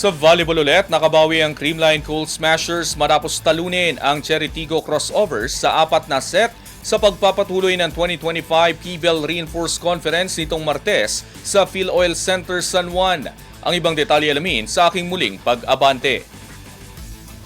Sa volleyball ulit, nakabawi ang Creamline Cool Smashers matapos talunin ang Cheritigo Crossovers sa apat na set sa pagpapatuloy ng 2025 PBL Reinforced Conference nitong Martes sa Phil Oil Center San Juan. Ang ibang detalye alamin sa aking muling pag-abante.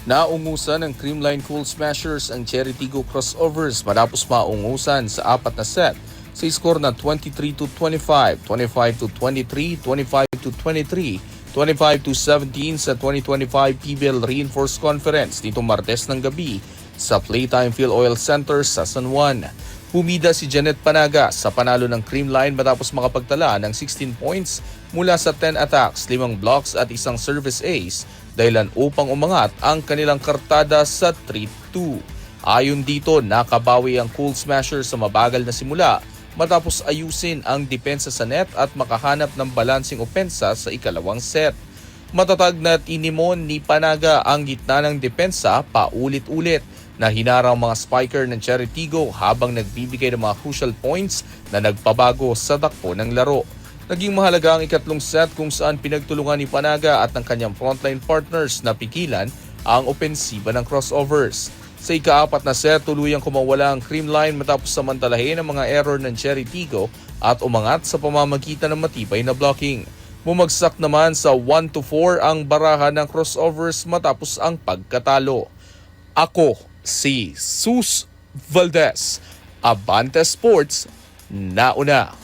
Naungusan ng Creamline Cool Smashers ang Cheritigo Crossovers matapos maungusan sa apat na set sa score na 23 to 25, 25 to 23, 25 to 23, 25 to 17 sa 2025 PBL Reinforced Conference nito Martes ng gabi sa Playtime Phil Oil Center sa San Juan. Humida si Janet Panaga sa panalo ng Creamline matapos makapagtala ng 16 points mula sa 10 attacks, 5 blocks at isang service ace dahilan upang umangat ang kanilang kartada sa 3-2. Ayon dito, nakabawi ang Cool Smasher sa mabagal na simula matapos ayusin ang depensa sa net at makahanap ng balancing opensa sa ikalawang set. Matatag na tinimon ni Panaga ang gitna ng depensa paulit-ulit na hinarang mga spiker ng Cheritigo habang nagbibigay ng mga crucial points na nagpabago sa takbo ng laro. Naging mahalaga ang ikatlong set kung saan pinagtulungan ni Panaga at ng kanyang frontline partners na pigilan ang opensiba ng crossovers. Sa ikaapat na set, tuluyang kumawala ang Creamline matapos samantalahin ang mga error ng Cheritigo at umangat sa pamamagitan ng matibay na blocking. Bumagsak naman sa 1-4 ang baraha ng crossovers matapos ang pagkatalo. Ako si Sus Valdez, Abante Sports, nauna.